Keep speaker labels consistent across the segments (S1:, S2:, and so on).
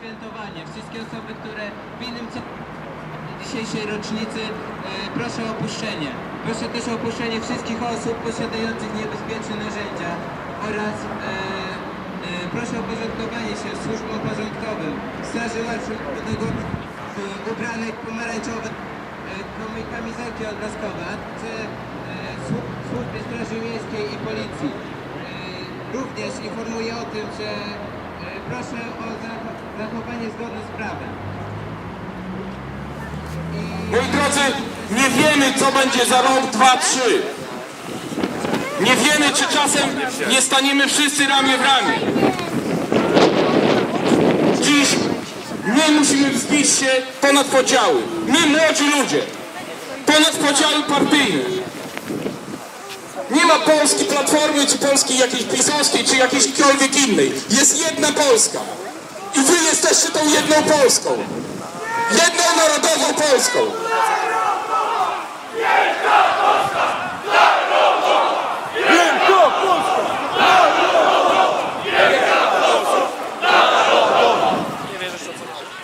S1: świętowanie. Wszystkie osoby, które w innym dzisiejszej rocznicy, e, proszę o opuszczenie. Proszę też o opuszczenie wszystkich osób posiadających niebezpieczne narzędzia oraz e, e, proszę o porządkowanie się służbom porządkowym, Straży Marszałkowego e, ubranej w pomarańczowe e, komi- kamizelki odblaskowe, także e, słu- służbie Straży Miejskiej i Policji. E, Również informuję o tym, że e, proszę o zacho- zachowanie zgodne z prawem.
S2: Moi drodzy, nie wiemy, co będzie za rok, dwa, trzy. Nie wiemy, czy czasem nie staniemy wszyscy ramię w ramię. Dziś my musimy wzbić się ponad podziały. My, młodzi ludzie. Ponad podziały partyjne. Nie ma Polski Platformy, czy Polski jakiejś pisowskiej, czy jakiejśkolwiek innej. Jest jedna Polska. I wy jesteście tą jedną Polską. Jedną narodową Polską.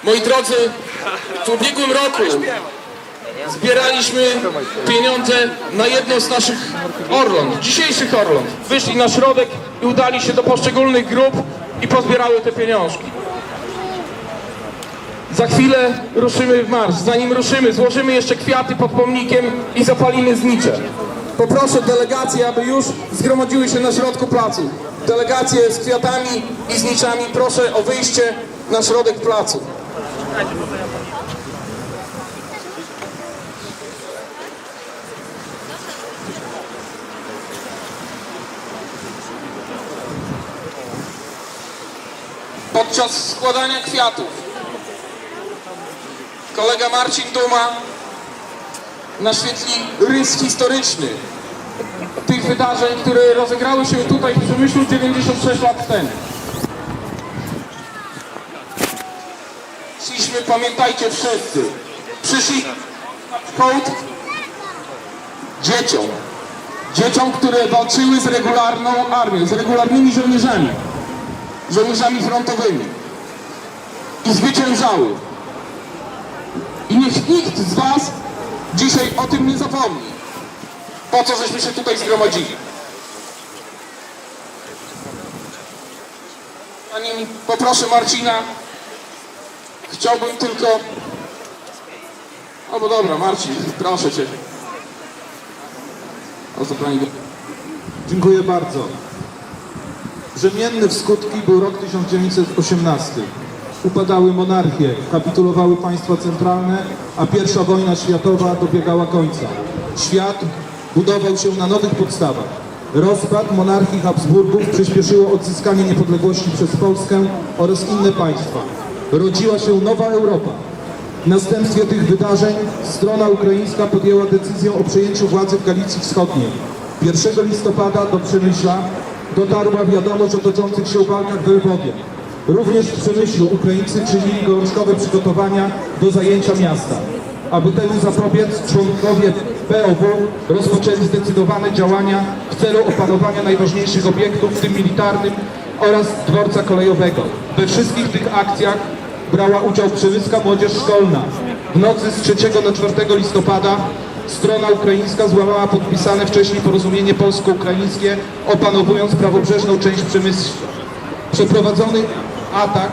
S2: Moi drodzy, w ubiegłym roku zbieraliśmy pieniądze na jedną z naszych Orląt, dzisiejszych Orląt. Wyszli na środek i udali się do poszczególnych grup i pozbierały te pieniążki. Za chwilę ruszymy w marsz. Zanim ruszymy, złożymy jeszcze kwiaty pod pomnikiem i zapalimy znicze. Poproszę delegacje, aby już zgromadziły się na środku placu. Delegacje z kwiatami i zniczami, proszę o wyjście na środek placu. Podczas składania kwiatów kolega Marcin Duma naświetli rys historyczny tych wydarzeń, które rozegrały się tutaj w Przemyślu 96 lat temu. Przyszliśmy, pamiętajcie wszyscy, przyszli hołd dzieciom. Dzieciom, które walczyły z regularną armią, z regularnymi żołnierzami, żołnierzami frontowymi i zwyciężały. I niech nikt z Was dzisiaj o tym nie zapomni. Po co żeśmy się tutaj zgromadzili? Zanim poproszę Marcina, chciałbym tylko... O, bo dobra, Marcin, proszę Cię. O Pani...
S3: Dziękuję bardzo. Brzemienny w skutki był rok 1918. Upadały monarchie, kapitulowały państwa centralne, a pierwsza wojna światowa dobiegała końca. Świat budował się na nowych podstawach. Rozpad monarchii Habsburgów przyspieszyło odzyskanie niepodległości przez Polskę oraz inne państwa. Rodziła się nowa Europa. W następstwie tych wydarzeń strona ukraińska podjęła decyzję o przejęciu władzy w Galicji Wschodniej. 1 listopada do Przemyśla dotarła wiadomość o toczących się walkach w Lwowie. Również w Przemyślu Ukraińcy czynili gorączkowe przygotowania do zajęcia miasta. Aby temu zapobiec, członkowie POW rozpoczęli zdecydowane działania w celu opanowania najważniejszych obiektów, w tym militarnym oraz dworca kolejowego. We wszystkich tych akcjach brała udział przemyska młodzież szkolna. W nocy z 3 na 4 listopada strona ukraińska złamała podpisane wcześniej porozumienie polsko-ukraińskie, opanowując prawobrzeżną część Przemysłu. Przeprowadzony atak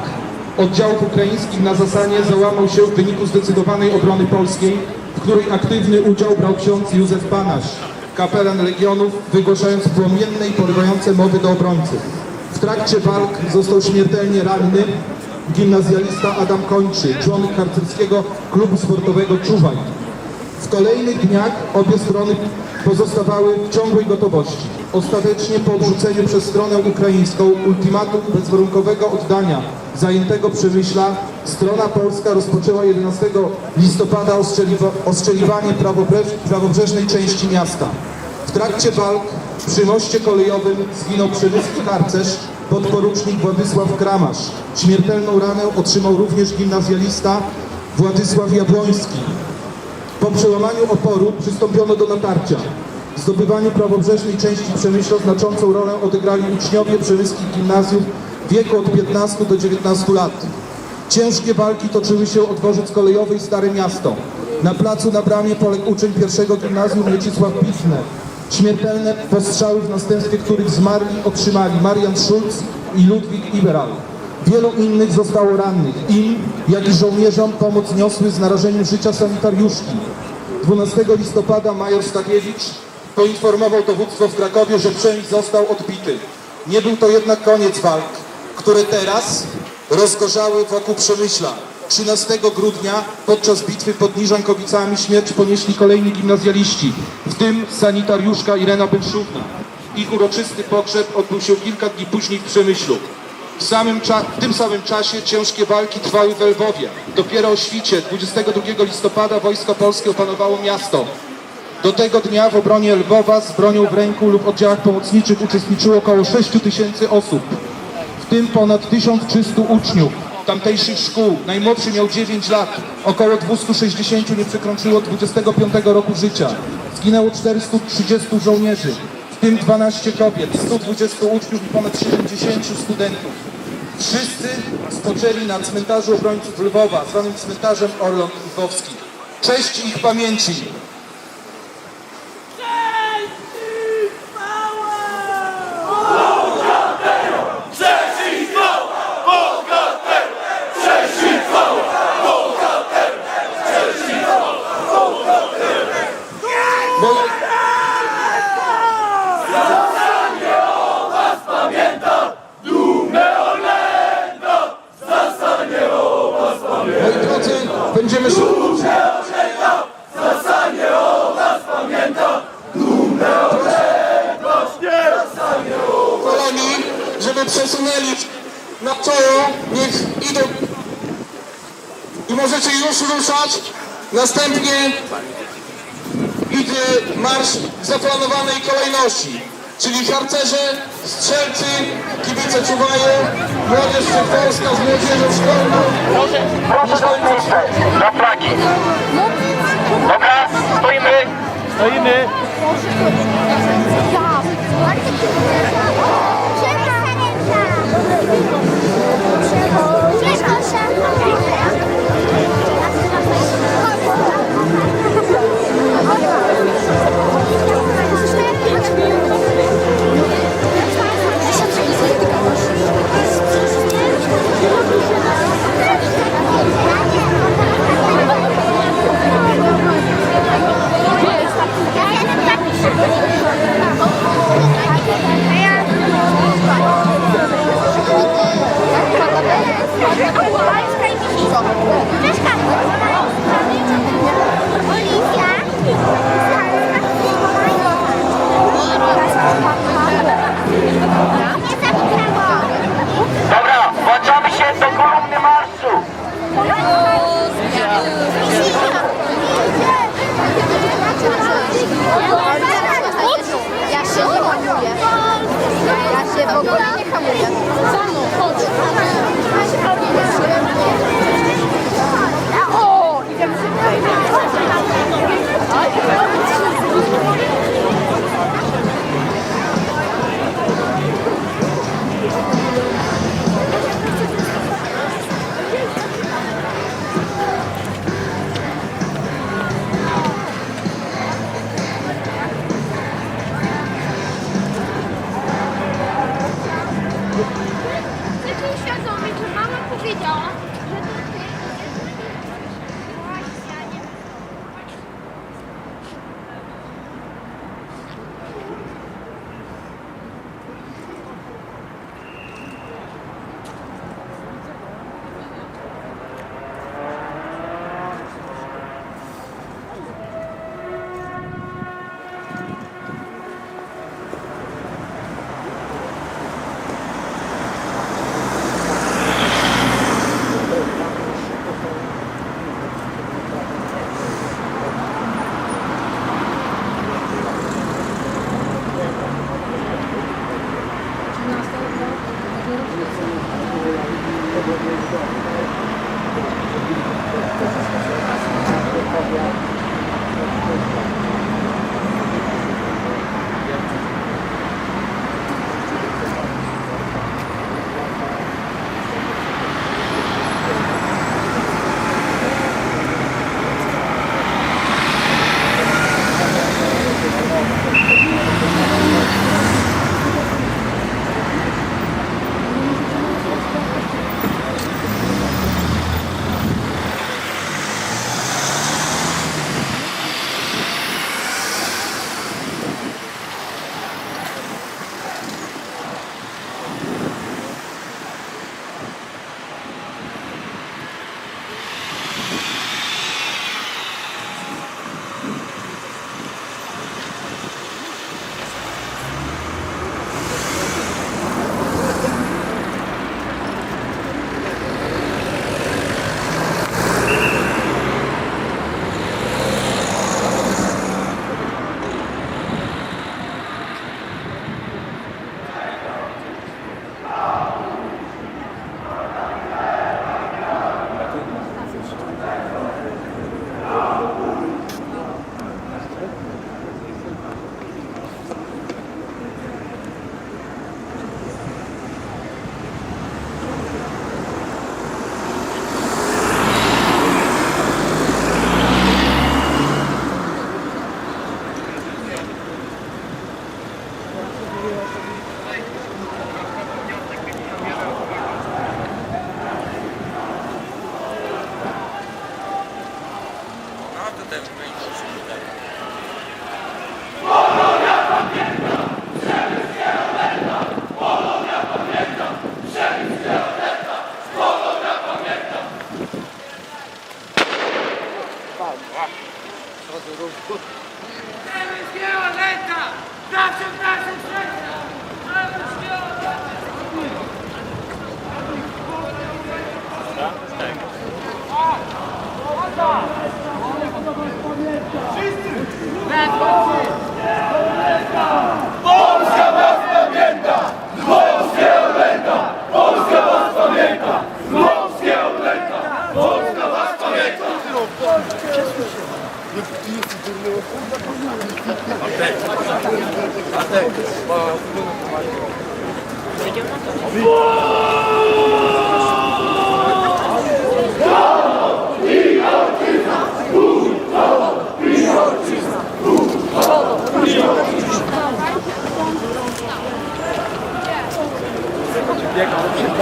S3: oddziałów ukraińskich na Zasanie załamał się w wyniku zdecydowanej obrony polskiej, w której aktywny udział brał ksiądz Józef Banaś, kapelan Legionów, wygłaszając płomienne i porywające mowy do obrońców. W trakcie walk został śmiertelnie ranny gimnazjalista Adam Kończy, członek harcerskiego klubu sportowego Czuwaj. W kolejnych dniach obie strony pozostawały w ciągłej gotowości. Ostatecznie po odrzuceniu przez stronę ukraińską ultimatum bezwarunkowego oddania zajętego Przemyśla, strona polska rozpoczęła 11 listopada ostrzeliwa, ostrzeliwanie prawobrzeż, prawobrzeżnej części miasta. W trakcie walk przy moście kolejowym zginął przemyski harcerz podporucznik Władysław Kramasz. Śmiertelną ranę otrzymał również gimnazjalista Władysław Jabłoński. Po przełamaniu oporu przystąpiono do natarcia. W zdobywaniu prawobrzeżnej części Przemyśla znaczącą rolę odegrali uczniowie przemyskich gimnazjów w wieku od 15 do 19 lat. Ciężkie walki toczyły się o dworzec kolejowy i Stare Miasto. Na placu na bramie poległ uczeń pierwszego gimnazjum Mieczysław Pichner. Śmiertelne postrzały, w następstwie których zmarli, otrzymali Marian Schulz i Ludwik Iberal. Wielu innych zostało rannych. Im, jak i żołnierzom, pomoc niosły z narażeniem życia sanitariuszki. 12 listopada major Stagiewicz poinformował dowództwo w Krakowie, że przemysł został odbity. Nie był to jednak koniec walk, które teraz rozgorzały wokół Przemyśla. 13 grudnia podczas bitwy pod Niżankowicami śmierć ponieśli kolejni gimnazjaliści, w tym sanitariuszka Irena Bęszówna. Ich uroczysty pogrzeb odbył się kilka dni później w Przemyślu. W, samym w tym samym czasie ciężkie walki trwały w Lwowie. Dopiero o świcie 22 listopada wojsko polskie opanowało miasto. Do tego dnia w obronie Lwowa z bronią w ręku lub oddziałach pomocniczych uczestniczyło około 6 tysięcy osób, w tym ponad 1300 uczniów tamtejszych szkół. Najmłodszy miał 9 lat, około 260 nie przekroczyło 25 roku życia. Zginęło 430 żołnierzy, w tym 12 kobiet, 120 uczniów i ponad 70 studentów. Wszyscy spoczęli na cmentarzu obrońców Lwowa, zwanym cmentarzem Orląt Lwowski. Cześć ich pamięci! Żeby przesunęli na czoło, niech idą i możecie już ruszać. Następnie idzie marsz w zaplanowanej kolejności, czyli harcerze, strzelcy, kibice czuwają, młodzież wszechpolska z młodzieżą szkolną.
S4: Proszę do miejsca, do flagi. Dobra, stoimy. Stoimy.
S5: Nie hamuję. Za mną, chodź. O, idziemy
S6: Jesteś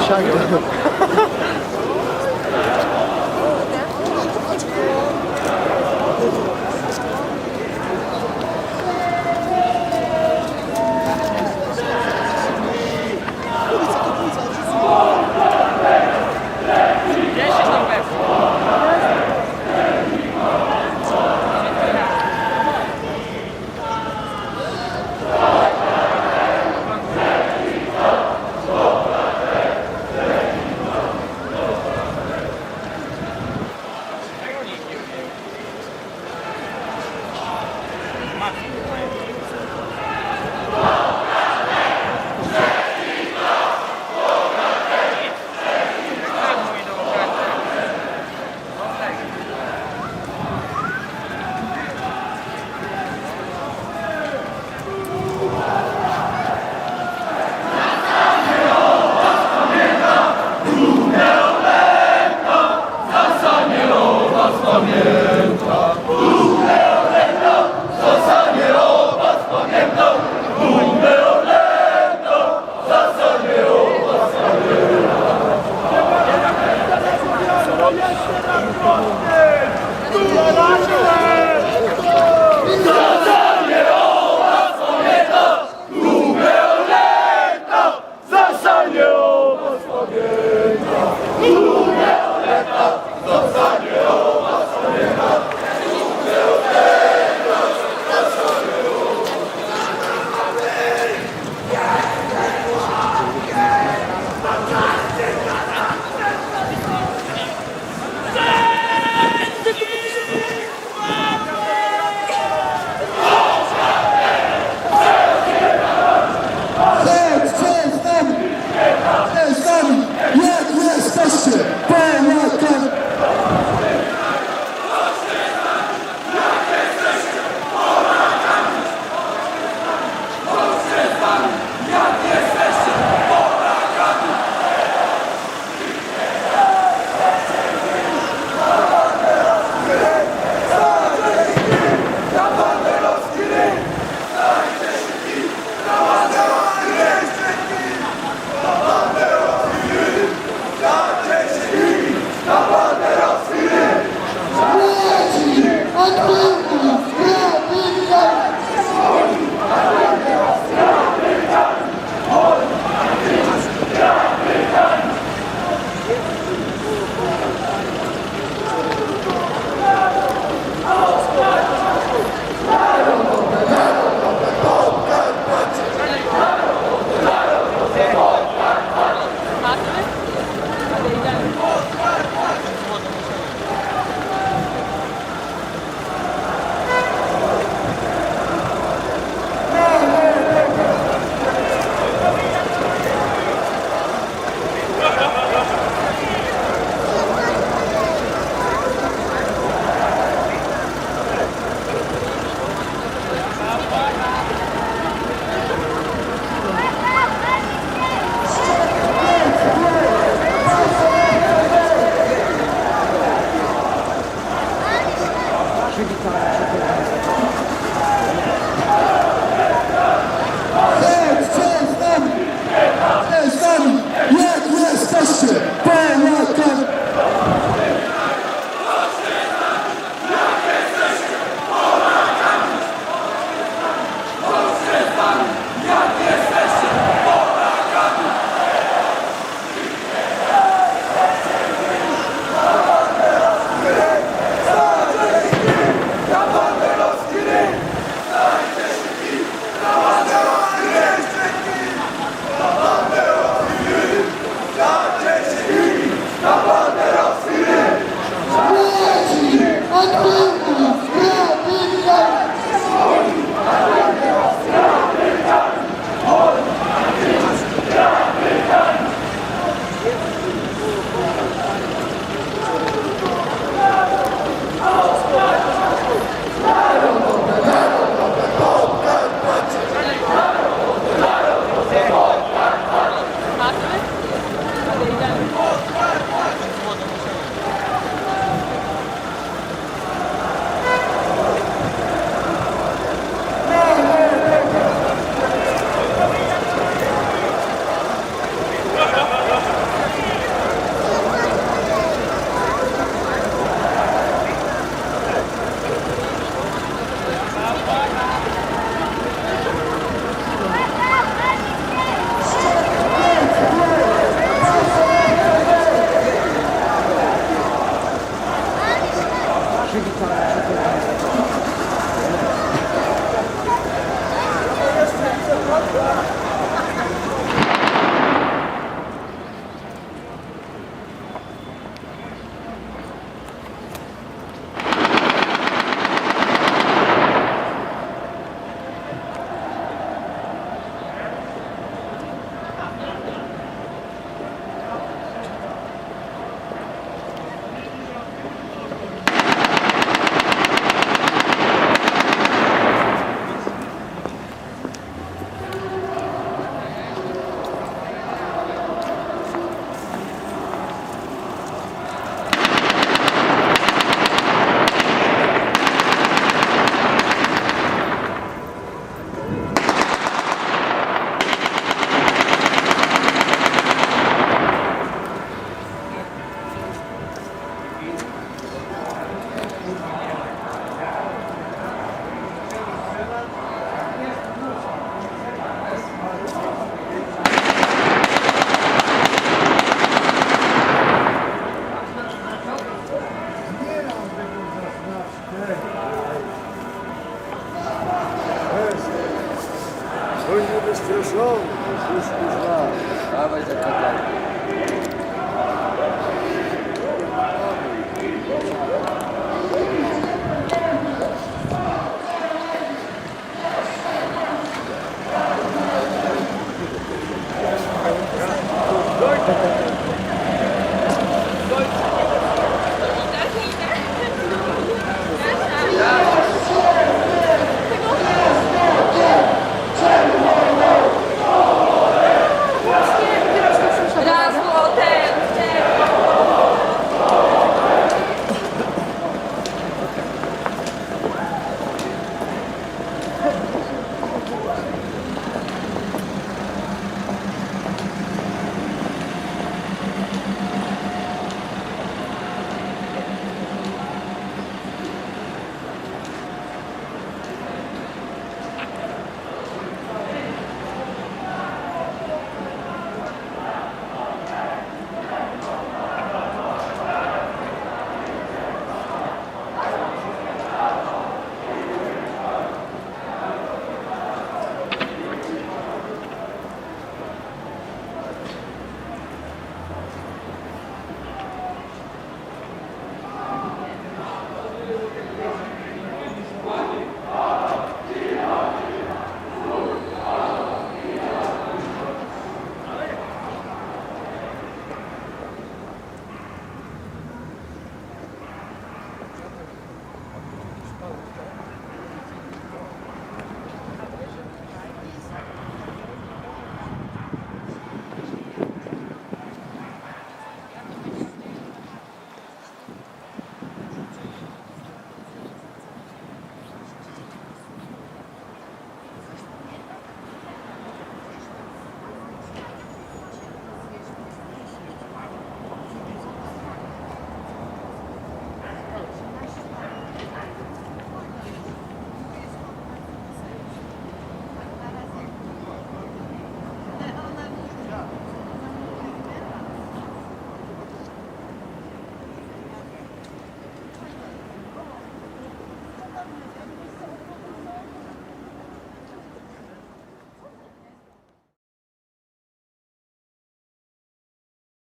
S7: 시작이